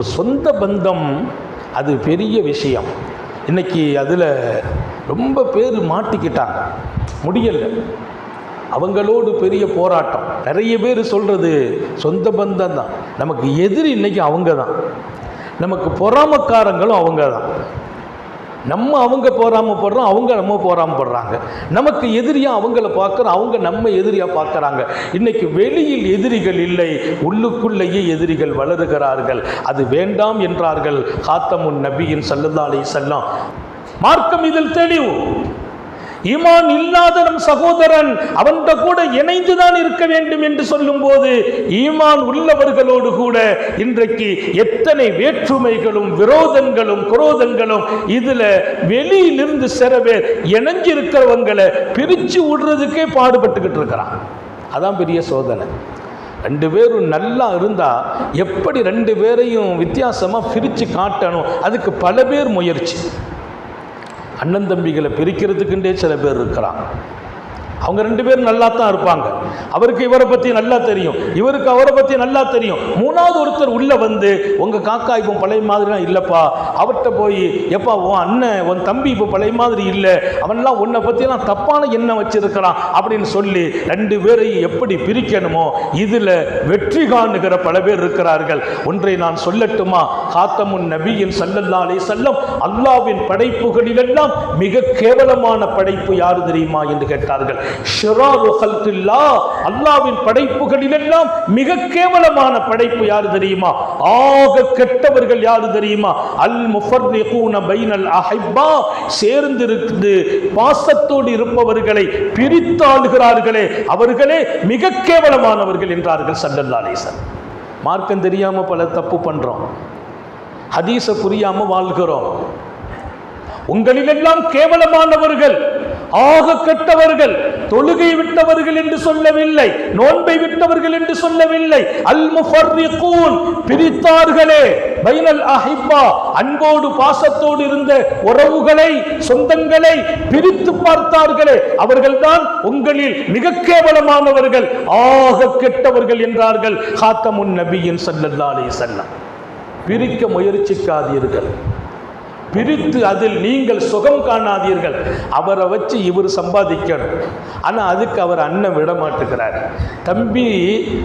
சொந்த பந்தம் அது பெரிய விஷயம். இன்னைக்கு அதில் ரொம்ப பேர் மாட்டிக்கிட்டாங்க. முடியலை. அவங்களோடு பெரிய போராட்டம். நிறைய பேர் சொல்கிறது சொந்த பந்தம் தான். நமக்கு எதிரி இன்னைக்கு அவங்க தான் நமக்கு பொறாமக்காரங்களும் அவங்க தான் நம்ம அவங்க போடுறோம் அவங்க நம்ம போடுறாங்க. நமக்கு எதிரியாக அவங்கள பார்க்குறோம் அவங்க நம்ம எதிரியாக பார்க்குறாங்க. இன்றைக்கி வெளியில் எதிரிகள் இல்லை உள்ளுக்குள்ளேயே எதிரிகள் வளருகிறார்கள். அது வேண்டாம் என்றார்கள் காத்தமுன் நபியின் சல்லுதாலை செல்லம் மார்க்கம் இதில் தெளிவு. ஈமான் இல்லாத நம் சகோதரன் அவன்கிட்ட கூட இணைந்துதான் இருக்க வேண்டும் என்று சொல்லும்போது ஈமான் உள்ளவர்களோடு கூட இன்றைக்கு எத்தனை வேற்றுமைகளும் விரோதங்களும் குரோதங்களும் இதுல வெளியிலிருந்து சில பேர் இணைஞ்சிருக்கிறவங்களை பிரிச்சு விடுறதுக்கே பாடுபட்டுக்கிட்டு இருக்கிறான். அதான் பெரிய சோதனை. ரெண்டு பேரும் நல்லா இருந்தால் எப்படி ரெண்டு பேரையும் வித்தியாசமாக பிரித்து காட்டணும்? அதுக்கு பல பேர் முயற்சி. அண்ணன் தம்பிகளை பிரிக்கிறதுக்குண்டே சில பேர் இருக்கிறான். அவங்க ரெண்டு பேரும் நல்லா தான் இருப்பாங்க. அவருக்கு இவரை பற்றி நல்லா தெரியும். இவருக்கு அவரை பற்றி நல்லா தெரியும். மூணாவது ஒருத்தர் உள்ளே வந்து உங்கள் காக்கா இப்போ பழைய மாதிரிலாம் இல்லைப்பா. அவர்கிட்ட போய் எப்பா உன் அண்ணன் உன் தம்பி இப்போ பழைய மாதிரி இல்லை. அவன்லாம் உன்னை பற்றிலாம் தப்பான எண்ணம் வச்சிருக்கிறான். அப்படின்னு சொல்லி ரெண்டு பேரையும் எப்படி பிரிக்கணுமோ இதில் வெற்றி காணுகிற பல பேர் இருக்கிறார்கள். ஒன்றை நான் சொல்லட்டுமா? காத்தமுன் நபியின் சல்லல்லா செல்லம் அல்லாவின் படைப்புகளிலெல்லாம் மிக கேவலமான படைப்பு யாரு தெரியுமா? என்று கேட்டார்கள். ஷிராரு ஹல்கில்லா அல்லாவின் படைப்புகளிலெல்லாம் மிக கேவலமான படைப்பு யாரு தெரியுமா? ஆக கெட்டவர்கள் யாரு தெரியுமா? அல் முஃபர்ரிகூன பைனல் அஹிப்பா சேர்ந்து இருந்து பாசத்தோடு இருப்பவர்களை பிரித்தாளுகிறார்களே அவர்களே மிக கேவலமானவர்கள் என்றார்கள் சல்லல்லா அலிசன் மார்க்கம் தெரியாம பல தப்பு பண்றோம். ஹதீச புரியாம வாழ்கிறோம். உங்களிலெல்லாம் கேவலமானவர்கள் ஆக கெட்டவர்கள் தொழுகை விட்டவர்கள் என்று சொல்லவில்லை நோன்பை விட்டவர்கள் என்று சொல்லவில்லை. அல் முஃபர்ரிகூன் பிரித்தார்களே பைனல் அஹிப்பா அன்போடு பாசத்தோடு இருந்த உறவுகளை சொந்தங்களை பிரித்து பார்த்தார்களே. அவர்கள்தான் உங்களில் மிக கேவலமானவர்கள் ஆக கெட்டவர்கள் என்றார்கள். ஹாத்தமுன் நபியின் ஸல்லல்லாஹு அலைஹி வஸல்லம். பிரிக்க முயற்சிக்காதீர்கள். பிரித்து அதில் நீங்கள் சுகம் காணாதீர்கள். அவரை வச்சு இவர் சம்பாதிக்கணும். ஆனால் அதுக்கு அவர் அண்ணன் விட மாட்டுகிறார். தம்பி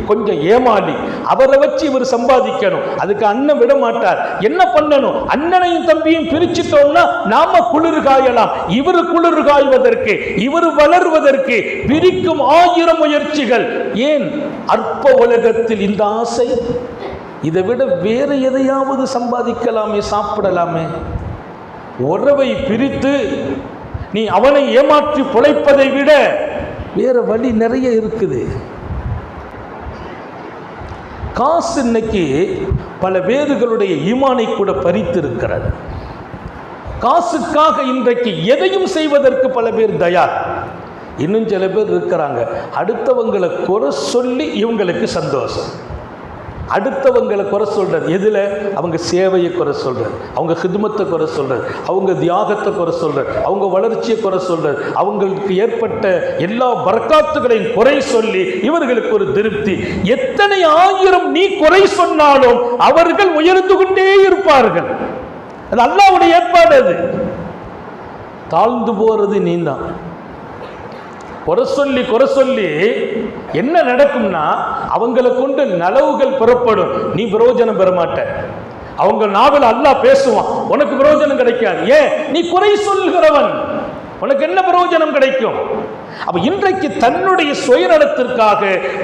கொஞ்சம் ஏமாளி அவரை வச்சு இவர் சம்பாதிக்கணும். அதுக்கு அண்ணன் விட மாட்டார். என்ன பண்ணணும்? அண்ணனையும் தம்பியும் பிரிச்சுட்டோம்னா நாம குளிர் காயலாம். இவர் குளிர் காய்வதற்கு இவர் வளர்வதற்கு பிரிக்கும் ஆயிரம் முயற்சிகள். ஏன்? அற்ப உலகத்தில் இந்த ஆசை? இதை விட வேறு எதையாவது சம்பாதிக்கலாமே சாப்பிடலாமே. உறவை பிரித்து நீ அவனை ஏமாற்றி பிழைப்பதை விட வேற வழி நிறைய இருக்குது. காசு இன்னைக்கு பல பேர்களுடைய ஈமானை கூட பறித்து இருக்கிறது காசுக்காக இன்றைக்கு எதையும் செய்வதற்கு பல பேர் தயார். இன்னும் சில பேர் இருக்கிறாங்க. அடுத்தவங்களை குறை சொல்லி இவங்களுக்கு சந்தோஷம். அடுத்தவங்களை குறை சொல்கிறது எதில்? அவங்க சேவையை குறை சொல்கிறது அவங்க ஹிதுமத்தை குறை சொல்கிறது அவங்க தியாகத்தை குறை சொல்கிறது அவங்க வளர்ச்சியை குறை சொல்றது அவங்களுக்கு ஏற்பட்ட எல்லா பரக்காத்துகளையும் குறை சொல்லி இவர்களுக்கு ஒரு திருப்தி. எத்தனை ஆயிரம் நீ குறை சொன்னாலும் அவர்கள் உயர்ந்து கொண்டே இருப்பார்கள். அது அல்லாவுடைய ஏற்பாடு அது. தாழ்ந்து போறது நீதான் குறை சொல்லி குறை சொல்லி என்ன நடக்கும்னா அவங்கள கொண்டு நலவுகள் புறப்படும். நீ பிரயோஜனம் பெற மாட்ட. அவங்க நாவல் அல்லாஹ் பேசுவான். உனக்கு பிரயோஜனம் கிடைக்காது. ஏன்? நீ குறை சொல்கிறவன் உனக்கு என்ன பிரயோஜனம் கிடைக்கும்? அப்ப இன்றைக்கு தன்னுடைய சுயநலத்திற்காக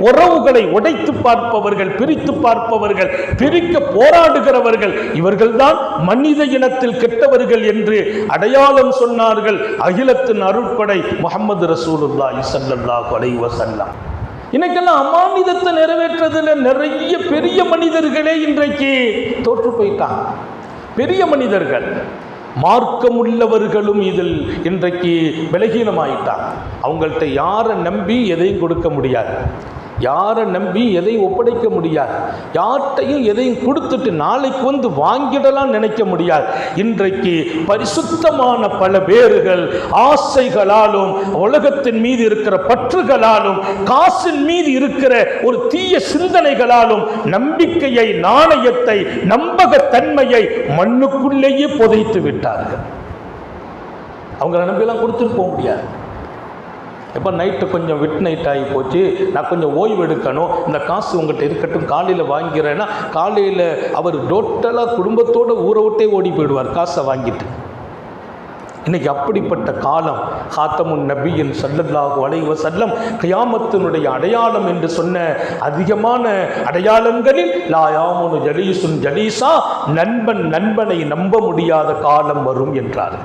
உறவுகளை உடைத்து பார்ப்பவர்கள் பிரித்து பார்ப்பவர்கள் பிரிக்க போராடுகிறவர்கள் இவர்கள்தான் மனித இனத்தில் கெட்டவர்கள் என்று அடையாளம் சொன்னார்கள் அகிலத்தின் அருட்படை முகமது ரசூலுல்லாஹி ஸல்லல்லாஹு அலைஹி வஸல்லம். இன்னைக்கெல்லாம் அமானிதத்தை நிறைவேற்றதுல நிறைய பெரிய மனிதர்களே இன்றைக்கு தோற்று போயிட்டாங்க. பெரிய மனிதர்கள். மார்க்கமுள்ளவர்களும் இதில் இன்றைக்கு பலகீனமாயிட்டாங்க. அவங்கள்ட்ட யாரை நம்பி எதையும் கொடுக்க முடியாது. யாரை நம்பி எதையும் ஒப்படைக்க முடியாது? யார்கிட்டையும் எதையும் கொடுத்துட்டு நாளைக்கு வந்து வாங்கிடலாம் நினைக்க முடியாது. இன்றைக்கு பரிசுத்தமான பல பேர்கள் ஆசைகளாலும் உலகத்தின் மீது இருக்கிற பற்றுகளாலும் காசின் மீது இருக்கிற ஒரு தீய சிந்தனைகளாலும் நம்பிக்கையை நாணயத்தை நம்பகத்தன்மையை மண்ணுக்குள்ளேயே புதைத்து விட்டார்கள். அவங்கள நம்பியெல்லாம் கொடுத்துட்டு போக முடியாது. எப்போ நைட்டு கொஞ்சம் விட் நைட் ஆகி போச்சு நான் கொஞ்சம் ஓய்வு எடுக்கணும். இந்த காசு உங்கள்கிட்ட இருக்கட்டும் காலையில் வாங்கிறேன்னா காலையில் அவர் டோட்டலாக குடும்பத்தோடு ஊரை விட்டே ஓடி போயிடுவார் காசை வாங்கிட்டு. இன்னைக்கு அப்படிப்பட்ட காலம் ஹாத்தமுன் நபியின் சல்லல்லாஹு அலைஹி சல்லம் கியாமத்தினுடைய அடையாளம் என்று சொன்ன அதிகமான அடையாளங்களில் லாயாமுனு ஜலீசுன் ஜலீசா நண்பன் நண்பனை நம்ப முடியாத காலம் வரும் என்றார்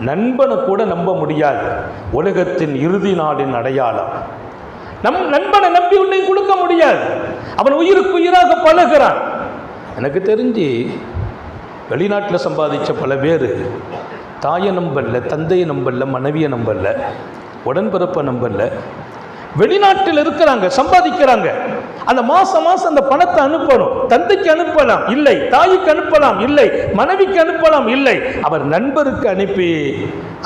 நண்பனை கூட நம்ப முடியாது. உலகத்தின் இறுதி நாளின் அடையாளம். நம் நண்பனை நம்பி உன்னை கொடுக்க முடியாது. அவன் உயிருக்கு உயிராக பழகிறான். எனக்கு தெரிஞ்சு வெளிநாட்டில் சம்பாதிச்ச பல பேர் தாயை நம்பல்ல தந்தையை நம்பல்ல மனைவியை நம்பல்ல உடன்பிறப்பை நம்பல்ல வெளிநாட்டில் இருக்கிறாங்க சம்பாதிக்கிறாங்க. அந்த மாசம் மாசம் அந்த பணத்தை அனுப்பணும் தந்தைக்கு அனுப்பலாம் இல்லை. தாய்க்கு அனுப்பலாம் இல்லை. மனைவிக்கு அனுப்பலாம் இல்லை. அவர் நண்பருக்கு அனுப்பி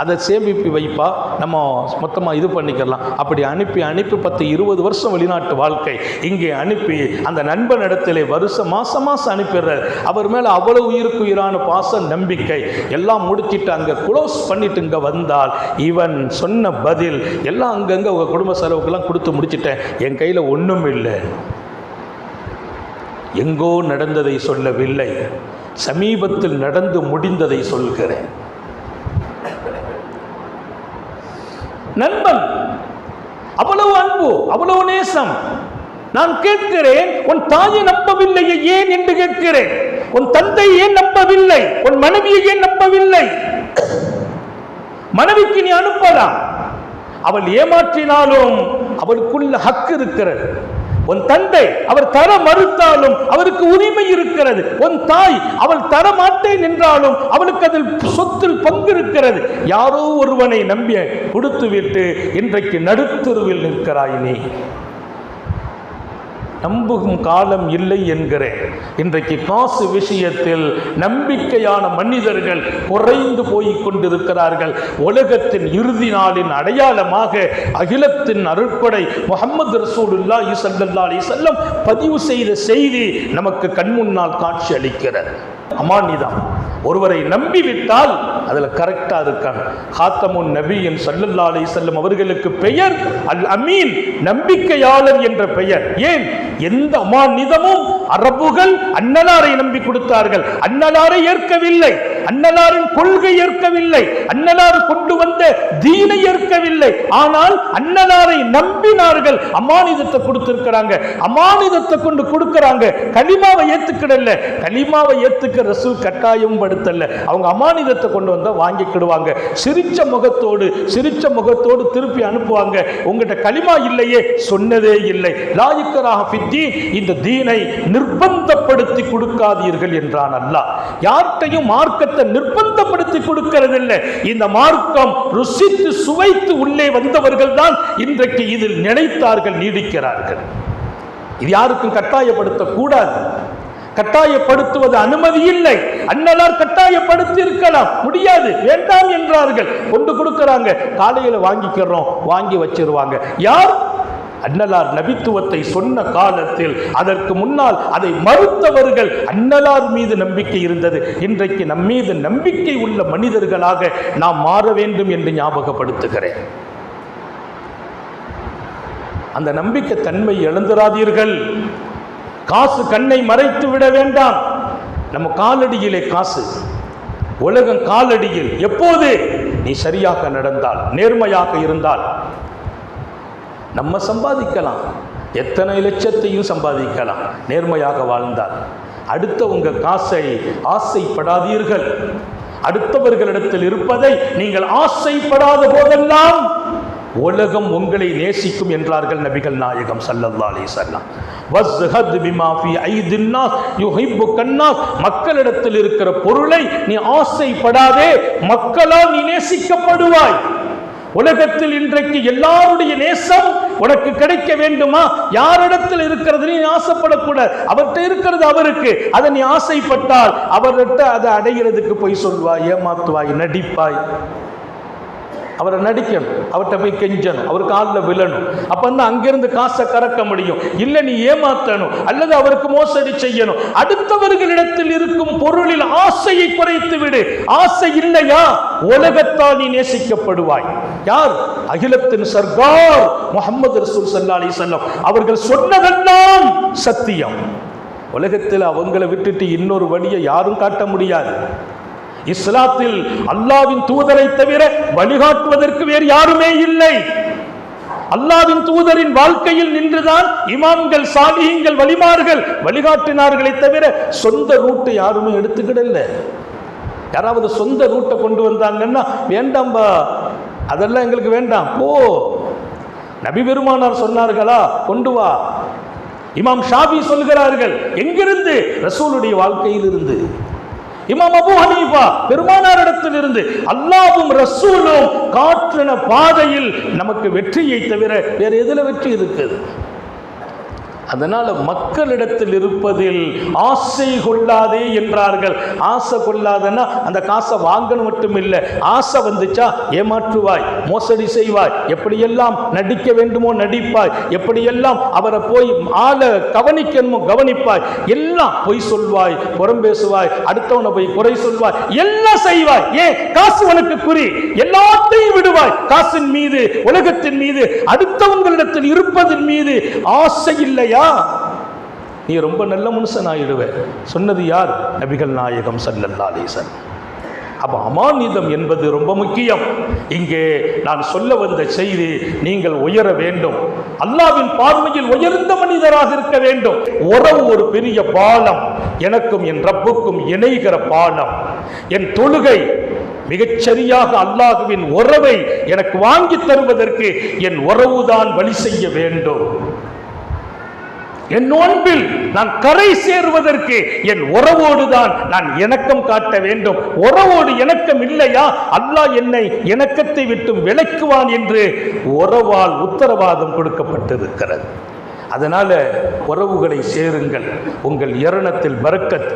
அதை சேமிப்பு வைப்பா நம்ம மொத்தமாக இது பண்ணிக்கலாம். அப்படி அனுப்பி அனுப்பி பத்து இருபது வருஷம் வெளிநாட்டு வாழ்க்கை. இங்கே அனுப்பி அந்த நண்பன் இடத்திலே வருஷம் மாதம் மாதம் அனுப்பிடுறார். அவர் மேலே அவ்வளவு உயிருக்கு உயிரான பாசம் நம்பிக்கை. எல்லாம் முடிச்சிட்டு அங்கே க்ளோஸ் பண்ணிட்டு இங்கே வந்தால் இவன் சொன்ன பதில் எல்லாம் அங்கங்கே உங்கள் குடும்ப செலவுக்கெல்லாம் கொடுத்து முடிச்சிட்டேன். என் கையில் ஒன்றும் இல்லை. எங்கோ நடந்ததை சொல்லவில்லை. சமீபத்தில் நடந்து முடிந்ததை சொல்கிறேன். நண்பன் அவ்வளவு அன்பு அவ்வளவு நேசம். நான் கேட்கிறேன் உன் தாயை நம்பவில்லையே ஏன் என்று கேட்கிறேன். உன் தந்தை ஏன் நம்பவில்லை? உன் மனைவியை ஏன் நம்பவில்லை? மனைவிக்கு நீ அனுப்பலாம். அவள் ஏமாற்றினாலும் அவளுக்குள்ள ஹக்கு இருக்கிறது. உன் தந்தை அவர் தர மறுத்தாலும் அவருக்கு உரிமை இருக்கிறது. உன் தாய் அவள் தர மாட்டேன் என்றாலும் அவளுக்கு அதில் சொத்தில் பங்கு இருக்கிறது யாரோ ஒருவனை நம்பிய கொடுத்துவிட்டு இன்றைக்கு நடுத்தருவில் நிற்கிறாய் நீ. நம்பும் காலம் இல்லை என்கிறேன். இன்றைக்கு காசு விஷயத்தில் நம்பிக்கையான மனிதர்கள் குறைந்து போய் கொண்டிருக்கிறார்கள். உலகத்தின் இறுதி நாளின் அடையாளமாக அகிலத்தின் அருட்படை முகமது ரசூலுல்லா இசல்லா அலைஹி பதிவு செய்த செய்தி நமக்கு கண்முன்னால் காட்சி அளிக்கிறது. அமானிதான் ஒருவரை நம்பிவிட்டால் அதில் கரெக்டாக இருக்காங்க ஹாத்தமுன் நபியின் சல்லல்லா செல்லும் அவர்களுக்கு பெயர் அல் அமீன் நம்பிக்கையாளர் என்ற பெயர். ஏன்? எந்த அமானிதமும் அரபுகள் அன்னலாரை நம்பி கொடுத்தார்கள். அன்னலாரை ஏற்கவில்லை. அன்னலாரின் கொள்கை ஏற்கவில்லை. அன்னலார் கொண்டு வந்த தீனை ஏற்கவில்லை. ஆனால் அன்னலாரை நம்பினார்கள். அமானிதத்தை கொடுத்திருக்கிறாங்க. அமானிதத்தை கொண்டு கொடுக்கிறாங்க. கலிமாவை ஏத்துக்கிடல. கலிமாவை ஏத்துக்க ரசூல் கட்டாயம் படுத்தல அவங்க அமானிதத்தை கொண்டு வந்தால் வாங்கிக்கிடுவாங்க. சிரிச்ச முகத்தோடு சிரிச்ச முகத்தோடு திருப்பி அனுப்புவாங்க. உங்ககிட்ட களிமா இல்லையே சொன்னதே இல்லை. லாயுக்கராக பித்தி இந்த தீனை நிர்பந்தப்படுத்தி கொடுக்காதீர்கள் என்றான் அல்லாஹ். யார்கிட்டையும் மார்க்கத்தை நிர்பந்தப்படுத்தி கொடுக்கிறதில்லை. இந்த மார்க்கம் ருசித்து சுவைத்து உள்ளே வந்தவர்கள் தான் இன்றைக்கு இதில் நினைத்தார்கள் நீடிக்கிறார்கள். இது யாருக்கும் கட்டாயப்படுத்தக்கூடாது. கட்டாயப்படுத்துவது அனுமதி இல்லை அண்ணலார் கட்டாயப்படுத்தி இருக்கலாம் முடியாது. வேண்டாம் என்றார்கள். கொண்டு கொடுக்கிறாங்க. காலையில் வாங்கிக்கிறோம். வாங்கி வச்சிருவாங்க. யார்? அன்னலார் நபித்துவத்தை சொன்ன காலத்தில் அதற்கு முன்னால் அதை மறுத்தவர்கள் அன்னலார் மீது நம்பிக்கை இருந்தது. இன்றைக்கு நம் மீது நம்பிக்கை உள்ள மனிதர்களாக நாம் மாற வேண்டும் என்று ஞாபகப்படுத்துகிறேன். அந்த நம்பிக்கை தன்மை இழந்துராதீர்கள். காசு கண்ணை மறைத்து விட வேண்டாம். நம்ம காலடியிலே காசு. உலகம் காலடியில். எப்போது? நீ சரியாக நடந்தால் நேர்மையாக இருந்தால். நம்ம சம்பாதிக்கலாம். எத்தனை லட்சத்தையும் சம்பாதிக்கலாம். நேர்மையாக வாழ்ந்தால். அடுத்தவங்க காசை ஆசைப்படாதீர்கள். அடுத்தவர்களிடத்தில் இருப்பதை நீங்கள் ஆசைப்படாத போதெல்லாம் உலகம் உங்களை நேசிக்கும் என்றார்கள் நபிகள் நாயகம் சல்லல்லா அலி சல்லாம் மக்களிடத்தில் இருக்கிற பொருளை நீ ஆசைப்படாதே மக்களால் நீ நேசிக்கப்படுவாய். உலகத்தில் இன்றைக்கு எல்லாருடைய நேசம் உனக்கு கிடைக்க வேண்டுமா? யாரிடத்தில் இருக்கிறது நீ ஆசைப்படக்கூடாது அவர்கிட்ட இருக்கிறது அவருக்கு. அதை நீ ஆசைப்பட்டால் அவர்கிட்ட அதை அடைகிறதுக்கு போய் சொல்வாய் ஏமாத்துவாய் நடிப்பாய். அவரை நடிக்கணும் அவர்கிட்ட போய் கெஞ்சணும் அவர் காலில் விழணும். அப்போ வந்து அங்கிருந்து காசை கறக்க முடியும். இல்லை நீ ஏமாத்தணும் அல்லது அவருக்கு மோசடி செய்யணும். அடுத்தவர்களிடத்தில் இருக்கும் பொருளில் ஆசையை குறைத்து விடு. ஆசை இல்லையா? உலகத்தால் நீ நேசிக்கப்படுவாய். யார்? அகிலத்தின் சர்கார் முகமது ரசூல் சல்லா அலி செல்லம் அவர்கள் சொன்னதெல்லாம் சத்தியம். உலகத்தில் அவங்கள விட்டுட்டு இன்னொரு வழியை யாரும் காட்ட முடியாது. இஸ்லாத்தில் அல்லாவின் தூதரை தவிர வழிகாட்டுவதற்கு வேறு யாருமே இல்லை. அல்லாவின் தூதரின் வாழ்க்கையில் நின்றுதான் இமாம்கள் சாலிகங்கள் வழிமார்கள் வழிகாட்டினார்களை தவிர சொந்த ரூட்டை யாருமே எடுத்துக்கிடல. யாராவது சொந்த ரூட்டை கொண்டு வந்தாங்கன்னா வேண்டாம்பா அதெல்லாம் எங்களுக்கு வேண்டாம் போ. நபி பெருமானார் சொன்னார்களா கொண்டு வா. இமாம் ஷாபி சொல்கிறார்கள் எங்கிருந்து? ரசூலுடைய வாழ்க்கையில் இருந்து இமாம் அபு ஹனீஃபா பெருமானாரிடத்தில் இருந்து அல்லாவும் ரசூலும் காற்றின பாதையில் நமக்கு வெற்றியை தவிர வேற எதுல வெற்றி இருக்குது அதனால மக்களிடத்தில் இருப்பதில் ஆசை கொள்ளாதே என்றார்கள். ஆசை கொள்ளாதன்னா அந்த காசை வாங்கணும் மட்டும் இல்லை. ஆசை வந்துச்சா? ஏமாற்றுவாய் மோசடி செய்வாய் எப்படியெல்லாம் நடிக்க வேண்டுமோ நடிப்பாய் எப்படியெல்லாம் அவரை போய் ஆளை கவனிக்கணுமோ கவனிப்பாய் எல்லாம் பொய் சொல்வாய் புறம் பேசுவாய் அடுத்தவனை போய் குறை சொல்வாய் எல்லாம் செய்வாய். ஏன்? காசு உனக்கு குறி. எல்லாத்தையும் விடுவாய். காசின் மீது உலகத்தின் மீது அடுத்தவங்களிடத்தில் இருப்பதன் மீது ஆசை இல்லையா? நீ ரொம்ப நல்ல மனுஷன் ஆயிடுவேன் சொன்னது யார்? நபிகள் நாயகம் சல்லல்லா அலீசன் அப்ப அமானிதம் என்பது ரொம்ப முக்கியம். இங்கே நான் சொல்ல வந்த செய்தி நீங்கள் உயர வேண்டும். அல்லாவின் பார்வையில் உயர்ந்த மனிதராக இருக்க வேண்டும். உறவு ஒரு பெரிய பாலம். எனக்கும் என் ரப்புக்கும் இணைகிற பாலம். என் தொழுகை மிகச்சரியாக அல்லாஹுவின் உறவை எனக்கு வாங்கி தருவதற்கு என் உறவுதான் வழி செய்ய வேண்டும். என் நோன்பில் நான் கரை சேருவதற்கு என் உறவோடு தான் நான் இணக்கம் காட்ட வேண்டும். உறவோடு இணக்கம் இல்லையா? அல்லாஹ் என்னை இணக்கத்தை விட்டு விலக்குவான் என்று உறவால் உத்தரவாதம் கொடுக்கப்பட்டிருக்கிறது. அதனால உறவுகளை சேருங்கள். உங்கள் இரணத்தில் பறக்கத்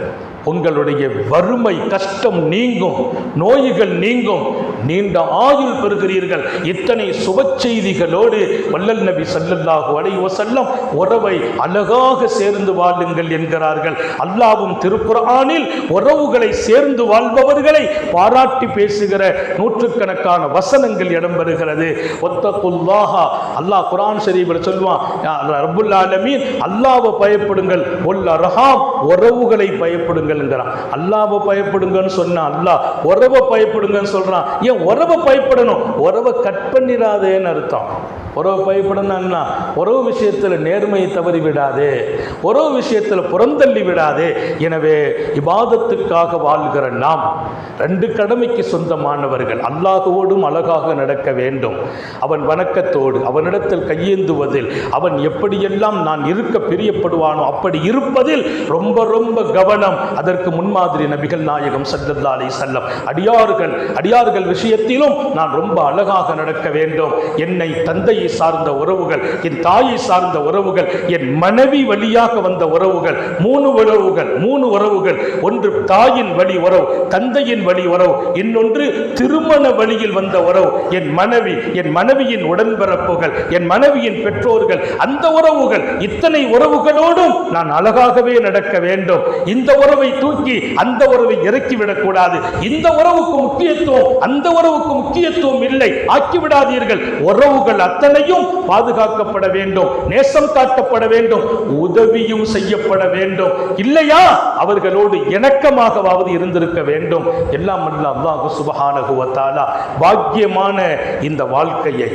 உங்களுடைய வறுமை கஷ்டம் நீங்கும் நோய்கள் நீங்கும். நீண்ட ஆயுள் பெறுகிறீர்கள். இத்தனை சுப செய்திகளோடு வல்லல் நபி சல்லல்லாஹு அலைஹி வஸல்லம் உறவை அழகாக சேர்ந்து வாழுங்கள் என்கிறார்கள். அல்லாவும் திருக்குறானில் உறவுகளை சேர்ந்து வாழ்பவர்களை பாராட்டி பேசுகிற நூற்றுக்கணக்கான வசனங்கள் இடம்பெறுகிறது. ஒத்தகுல்லாஹா அல்லாஹ் குரான் ஷரீஃபில் சொல்லுவான் யா ஆலமீன் பயப்படுங்கள் ஒல் அர்ஹாம் உறவுகளை பயப்படுங்கள். என்கிறான் அல்லாவை பயப்படுங்கன்னு சொன்னா அல்லாஹ் உறவை பயப்படுங்கன்னு சொல்றான். ஏன் உறவை பயப்படணும்? உறவை கட் பண்ணிடாதேன்னு அர்த்தம். உறவு பயப்படணும்னா உறவு விஷயத்தில் நேர்மையை தவறி விடாதே உறவு விஷயத்தில் புறந்தள்ளி விடாதே. எனவே இபாதத்துக்காக வாழ்கிற நாம் ரெண்டு கடமைக்கு சொந்தமானவர்கள். அல்லாஹுவோடும் அழகாக நடக்க வேண்டும். அவன் வணக்கத்தோடு அவனிடத்தில் கையேந்துவதில் அவன் எப்படியெல்லாம் நான் இருக்க பிரியப்படுவானோ அப்படி இருப்பதில் ரொம்ப ரொம்ப கவனம். அதற்கு முன்மாதிரி நபிகள் நாயகம் சல்லல்லா செல்லம் அடியார்கள் அடியார்கள் விஷயத்திலும் நான் ரொம்ப அழகாக நடக்க வேண்டும். என்னை தந்தையை சார்ந்த உறவுகள் என் தாயை சார்ந்த உறவுகள் என் மனைவி வழியாக வந்த உறவுகள் மூணு உறவுகள் மூணு உறவுகள். ஒன்று தாயின் வழி உறவு தந்தையின் வழி உறவு இன்னொன்று திருமண வழியில் வந்த உறவு. என் மனைவி என் மனைவியின் உடன்பிறப்புகள் என் மனைவியின் பெற்றோர்கள் அந்த உறவுகள் இத்தனை உறவுகளோடும் நான் அழகாகவே நடக்க வேண்டும். இந்த உறவை தூக்கி அந்த உறவை இறக்கிவிடக்கூடாது இந்த உறவுக்கு முக்கியத்துவம் அந்த உறவுக்கு முக்கியத்துவம் இல்லை. ஆக்கிவிடாதீர்கள். உறவுகள் அத்தனையும் பாதுகாக்கப்பட வேண்டும். நேசம் காட்டப்பட வேண்டும். உதவி உதவியும் செய்யப்பட வேண்டும். இல்லையா? அவர்களோடு இணக்கமாகவாவது இருந்திருக்க வேண்டும். எல்லாம் அல்ல அல்லாஹு சுபஹானஹு பாக்கியமான இந்த வாழ்க்கையை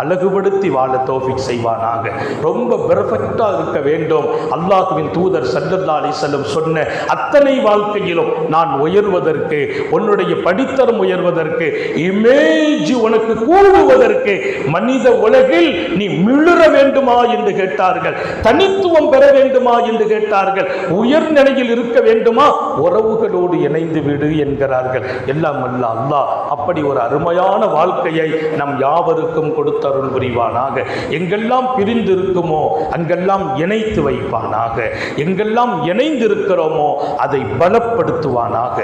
அழகுபடுத்தி வாழ தோஃபிக் செய்வானாக. ரொம்ப பெர்ஃபெக்டாக இருக்க வேண்டும். அல்லாஹுவின் தூதர் சல்லல்லா அலிசல்லம் சொன்ன அத்தனை வாழ்க்கையிலும் நான் உயர்வதற்கு உன்னுடைய படித்தரம் உயர்வதற்கு இமேஜ் உனக்கு கூடுவதற்கு மனித உலகில் நீ மிளிர வேண்டுமா என்று கேட்டார்கள். தனித்துவம் பெற வேண்டுமா வேண்டுமா என்று கேட்டார்கள். உயர் நிலையில் இருக்க வேண்டுமா? உறவுகளோடு இணைந்து விடு என்கிறார்கள். எல்லாம் அல்ல அல்லாஹ். அப்படி ஒரு அருமையான வாழ்க்கையை நம் யாவருக்கும் கொடுத்தருள் புரிவானாக. எங்கெல்லாம் பிரிந்திருக்குமோ அங்கெல்லாம் இணைத்து வைப்பானாக. எங்கெல்லாம் இணைந்திருக்கிறோமோ அதை பலப்படுத்துவானாக.